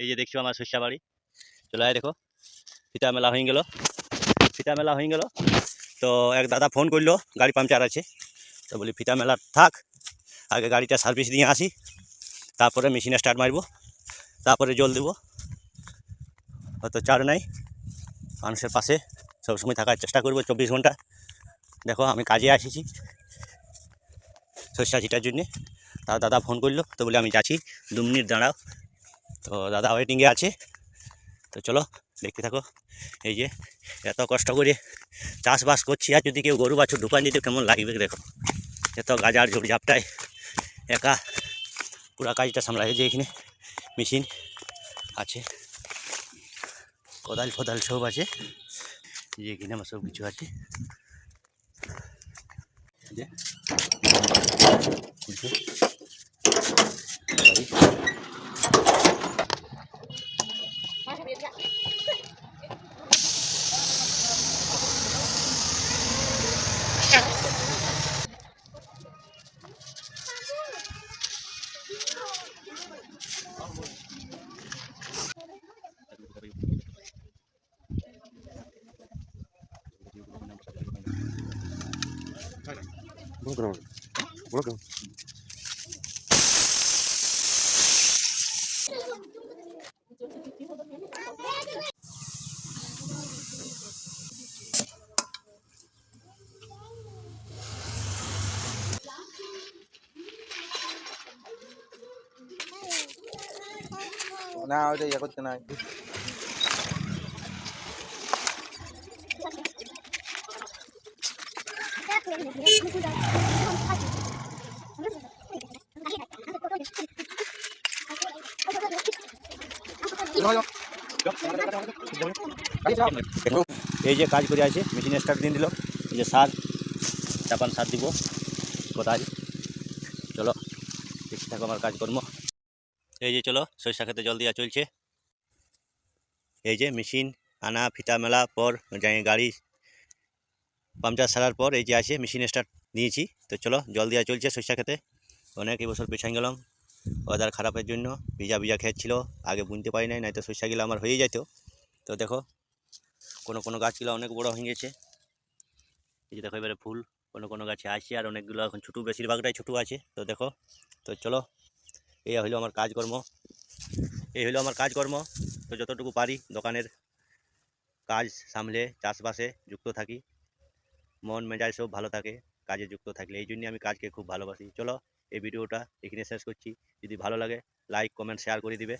এই যে দেখছ আমার শস্যা বাড়ি। চলে আয় দেখো, ফিতা মেলা হয়ে গেল। ফিতা মেলা হয়ে গেল। তো এক দাদা ফোন করল, গাড়ি পাংচার আছে। তো বলি, ফিতা মেলা থাক, আগে গাড়িটা সার্ভিস দিয়ে আসি। তারপরে মেশিনে স্টার্ট মারবো, তারপরে জল দেবো। হয়তো চার নাই, মানুষের পাশে সবসময় থাকার চেষ্টা করব চব্বিশ ঘণ্টা। দেখো, আমি কাজে এসেছি সর্ষা ছিটার জন্যে। তা দাদা ফোন করল, তো বলে, আমি যাচ্ছি দু মিনিট দাঁড়াও। তো দাদা ওয়েটিংয়ে আছে। তো চলো, দেখতে থাকো। এই যে, এত কষ্ট করে চাষবাস করছি, আর যদি কেউ গরু বাছুর ঢুকান দিতে কেমন লাগবে দেখো। এত গাজার ঝোড় ঝাপটায় একা পুরা কাজটা সামলাই যে এখানে মেশিন আছে। কোদাল ফোদাল সব আছে। যে এখানে আমার সব কিছু আছে। যে வணக்கம் வணக்கம் நான் அவரை எகத்தினாங்க এই যে কাজ করে আছে মেশিনে স্টার্ট দিয়ে দিল। এই যে সার চাপান সার দিব। কোথায়? চলো থাকো, আমার কাজকর্ম এই যে চলো, সরিষা খেতে জল দেওয়া চলছে। এই যে মেশিন আনা, ফিতা, মেলা, পর, যাই গাড়ি পাংচার সারার পর এই যে আছে মেশিন স্টার্ট নিয়েছি। তো চলো, জল দেওয়া চলছে সরিষা খেতে অনেক এবছর পেছাই গেলাম ওয়েদার খারাপের জন্য, ভিজা ভিজা খেত ছিল, আগে বুনতে পারি নাই নয়তো সরিষাগুলো আমার হয়ে যেত তো দেখো, কোনো কোনো গাছগুলো অনেক বড় হয়ে গেছে। এই যে দেখো, এবারে ফুল, কোনো কোনো গাছে আসছে, আর অনেকগুলো এখন ছোটো, বেশিরভাগটাই ছোটো আছে। তো দেখো, তো চলো এই হলো আমার কাজকর্ম। এই হলো আমার কাজকর্ম। তো যতটুকু পারি দোকানের কাজ সামলে, চাষবাসে যুক্ত থাকি। মন মেজাজ সব ভালো থাকে, কাজে যুক্ত থাকলে, এই জন্য আমি কাজকে খুব ভালোবাসি। চলো, এই ভিডিওটা এখানে শেষ করছি। যদি ভালো লাগে লাইক কমেন্ট শেয়ার করে দিবে।